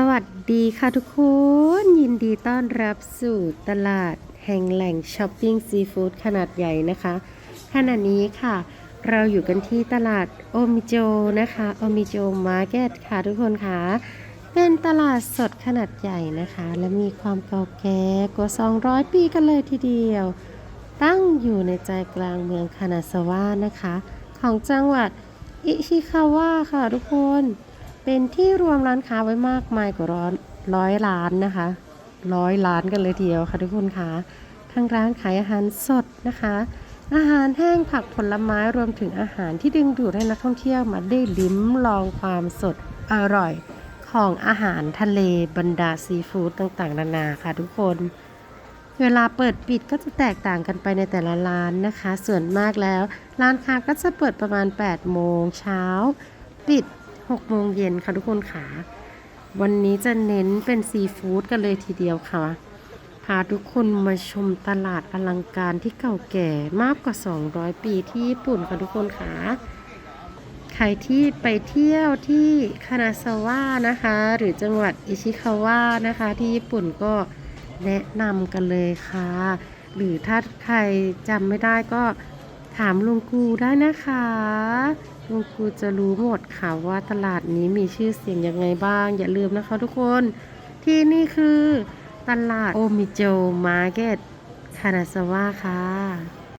สวัสดีค่ะทุกคน ยินดีต้อนรับสู่ตลาดแห่งแหล่งช้อปปิ้งซีฟู้ดขนาดใหญ่นะคะขณะนี้ค่ะ เราอยู่กันที่ตลาดโอมิโจนะคะโอมิโจมาร์เก็ตค่ะทุกคนค่ะ เป็นตลาดสดขนาดใหญ่นะคะ และมีความเก่าแก่กว่า 200 ปีกันเลยทีเดียว ตั้งอยู่ในใจกลางเมืองคานาซาวะนะคะ ของจังหวัดอิชิคาวะค่ะทุกคน เป็นที่รวมร้านค้าไว้มากมายกว่าร้อยร้อยล้านนะคะร้อยล้านกันเลยทีเดียวค่ะทุกคนค่ะทางร้านขายอาหารสดนะคะ อาหารแห้งผักผลไม้รวมถึงอาหารที่ดึงดูดให้นักท่องเที่ยวมาได้ลิ้มลองความสดอร่อยของอาหารทะเลบรรดาซีฟู้ดต่างๆ นานาค่ะทุกคน เวลาเปิดปิดก็จะแตกต่างกันไปในแต่ละร้านนะคะ ส่วนมากแล้ว ร้านค้าก็จะเปิดประมาณ 8 โมงเช้า ปิด 6โมงเย็นค่ะทุกคนค่ะ วันนี้จะเน้นเป็นซีฟู้ดกันเลยทีเดียวค่ะ พาทุกคนมาชมตลาดอลังการที่เก่าแก่มากกว่า 200 ปีที่ญี่ปุ่นค่ะทุกคนค่ะ ใครที่ไปเที่ยวที่คานาซาวะนะคะ หรือจังหวัดอิชิคาวะนะคะ ที่ญี่ปุ่นก็แนะนำกันเลยค่ะ หรือถ้าใครจำไม่ได้ก็ ถามลุงกูได้นะคะลุงกูจะรู้หมดค่ะว่าตลาดนี้มีชื่อเสียงยังไงบ้าง อย่าลืมนะคะทุกคน ที่นี่คือตลาดโอมิโจมาร์เก็ตคานาซาวะค่ะ